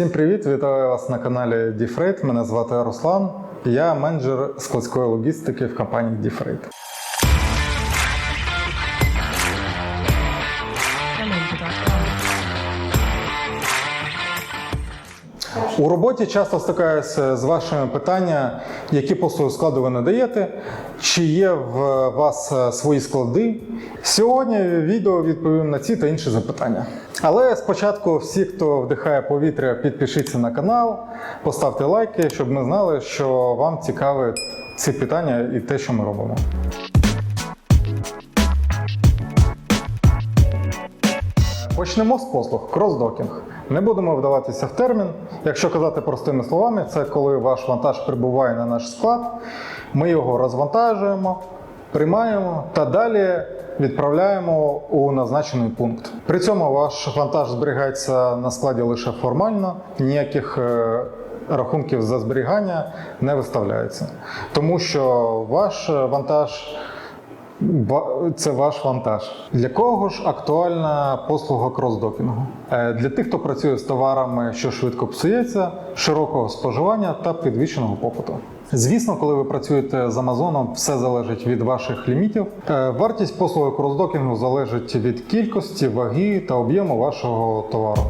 Всім привіт! Вітаю вас на каналі DFreight. Мене звати Руслан. Я менеджер складської логістики в компанії DFreight. У роботі часто стикаюся з вашими питаннями, які послуги складу ви надаєте, чи є в вас свої склади. Сьогодні відео відповім на ці та інші запитання. Але спочатку всі, хто вдихає повітря, підпишіться на канал, поставте лайки, щоб ми знали, що вам цікаві ці питання і те, що ми робимо. Почнемо з послуг кросдокінг. Не будемо вдаватися в термін. Якщо казати простими словами, це коли ваш вантаж прибуває на наш склад, ми його розвантажуємо, приймаємо та далі відправляємо у назначений пункт. При цьому ваш вантаж зберігається на складі лише формально, ніяких е, рахунків за зберігання не виставляється, тому що ваш вантаж Ба- Це ваш вантаж. Для кого ж актуальна послуга кросдокінгу? Е, Для тих, хто працює з товарами, що швидко псується, широкого споживання та підвищеного попиту. Звісно, коли ви працюєте з Амазоном, все залежить від ваших лімітів. Е, Вартість послуги кросдокінгу залежить від кількості, ваги та об'єму вашого товару.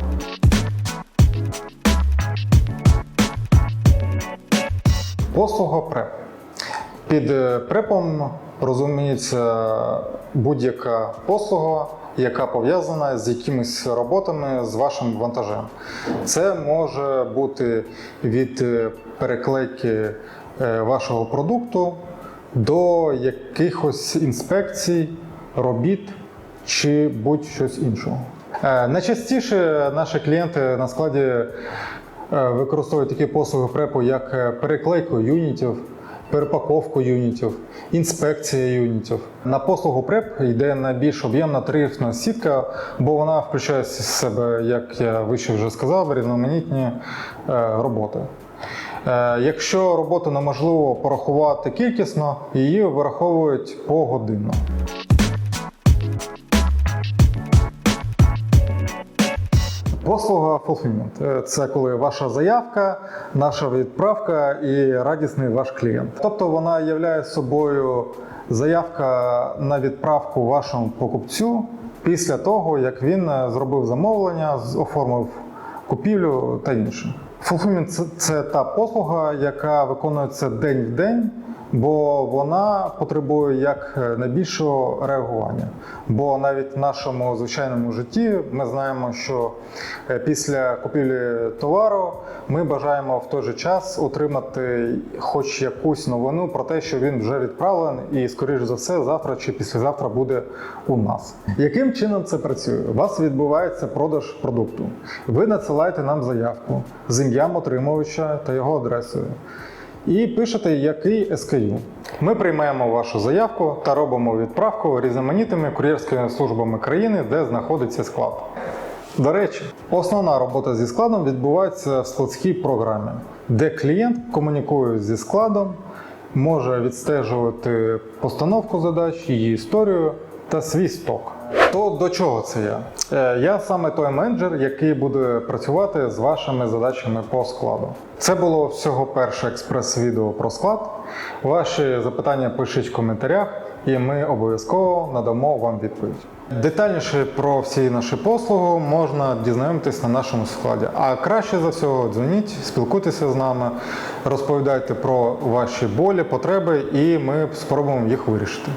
Послуга ПРЕП. Під е, препом розуміється будь-яка послуга, яка пов'язана з якимись роботами з вашим вантажем. Це може бути від е, переклейки е, вашого продукту до якихось інспекцій, робіт чи будь-щось іншого. Найчастіше наші клієнти на складі використовують такі послуги препу, як переклейку юнітів, перепаковку юнітів, інспекція юнітів. На послугу ПРЕП йде найбільш об'ємна тарифна сітка, бо вона включає в себе, як я вище вже сказав, різноманітні е, роботи. Е, Якщо роботу неможливо порахувати кількісно, її вираховують погодинно. Послуга fulfillment – це коли ваша заявка, наша відправка і радісний ваш клієнт. Тобто вона являє собою заявка на відправку вашому покупцю після того, як він е, зробив замовлення, оформив купівлю та інше. Fulfillment – це та послуга, яка виконується день в день, бо вона потребує як е, найбільшого реагування. Бо навіть в нашому звичайному житті ми знаємо, що е, після купівлі товару ми бажаємо в той же час отримати хоч якусь новину про те, що він вже відправлений, і, скоріш за все, завтра чи післязавтра буде у нас. Яким чином це працює? У вас відбувається продаж продукту. Ви надсилаєте нам заявку з ім'ям отримувача та його адресою. І пишете, який SKU. Ми приймаємо вашу заявку та робимо відправку різноманітними кур'єрськими службами країни, де знаходиться склад. До речі, основна робота зі складом відбувається в складській програмі, де клієнт комунікує зі складом, може відстежувати постановку задач, її історію та свій сток. То до чого це я? Е, Я саме той менеджер, який буде працювати з вашими задачами по складу. Це було всього перше експрес-відео про склад. Ваші запитання пишіть в коментарях, і ми обов'язково надамо вам відповідь. Детальніше про всі наші послуги можна дізнатися на нашому складі. А краще за всього дзвоніть, спілкуйтеся з нами, розповідайте про ваші болі, потреби, і ми спробуємо їх вирішити.